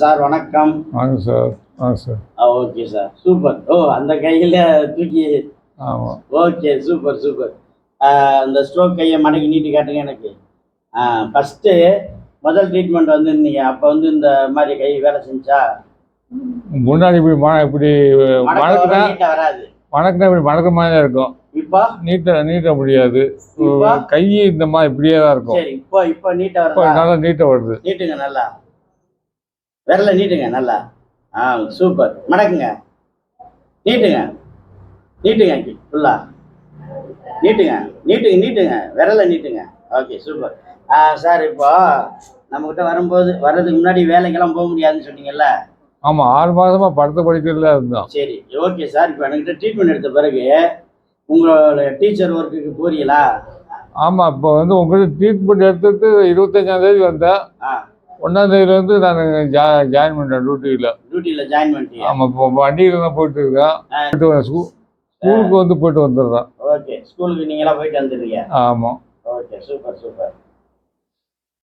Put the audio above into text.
Sir வணக்கம். வாங்க sir வாங்க சார். Okay sir. சூப்பர். ஓ அந்த கையில் தூக்கி ஆமாம் ஓகே சூப்பர் சூப்பர். இந்த ஸ்ட்ரோக் கையை மடக்கி நீட்டி காட்டுங்க எனக்கு. ஃபஸ்ட்டு முதல் ட்ரீட்மெண்ட் வந்து நீங்கள் அப்போ வந்து இந்த மாதிரி கை வேலை செஞ்சா? முன்னாடி இப்படி ம இப்படி நீட்டாக வராது மணக்குனா இப்படி மணக்க மாதிரி தான் இருக்கும். இப்போ? நீட்ட நீட்ட முடியாது? கை இந்த மாதிரி இப்படியே தான் இருக்கும். சரி இப்போ இப்போ வருதா? நல்லா நீட்ட வருது. நீட்டுங்க நல்லா. விரல நீட்டுங்க நல்லா. ஆ சூப்பர் மடக்குங்க. நீட்டுங்க. நீட்டுங்க ஃபுல்லா நீட்டுங்க. நீட்டுங்க நீட்டுங்க. விரல நீட்டுங்க. ஓகே சூப்பர் ஆ சார் இப்போ நம்மக்கிட்ட வரும்போது வர்றதுக்கு முன்னாடி வேலைக்கெல்லாம் போக முடியாதுன்னு சொன்னீங்கல்ல? ஆமாம் ஆறு மாதமா படத்தை படிக்கிறதுல இருந்தோம். சரி ஓகே சார் இப்போ என்கிட்ட ட்ரீட்மெண்ட் எடுத்த பிறகு உங்களோட டீச்சர் ஒர்க்குக்கு போறீங்களா? ஆமாம் இப்போ வந்து உங்களுக்கு ட்ரீட்மெண்ட் எடுத்துட்டு இருபத்தஞ்சாம் தேதி வந்தேன். ஆ ஒன்றாம் தேதியிலேருந்து நான் ஜா ஜாயின் பண்ணிட்டேன் டியூட்டியில் டியூட்டியில் ஜாயின் பண்ணிட்டீங்க ஆமாம் இப்போ வண்டியில் தான் போயிட்டு இருக்கேன். போயிட்டு வரேன் ஸ்கூ ஸ்கூலுக்கு வந்து போயிட்டு வந்துடுறேன். ஓகே ஸ்கூலுக்கு நீங்களாம் போயிட்டு வந்துடுறீங்க? ஆமாம் ஓகே சூப்பர் சூப்பர்.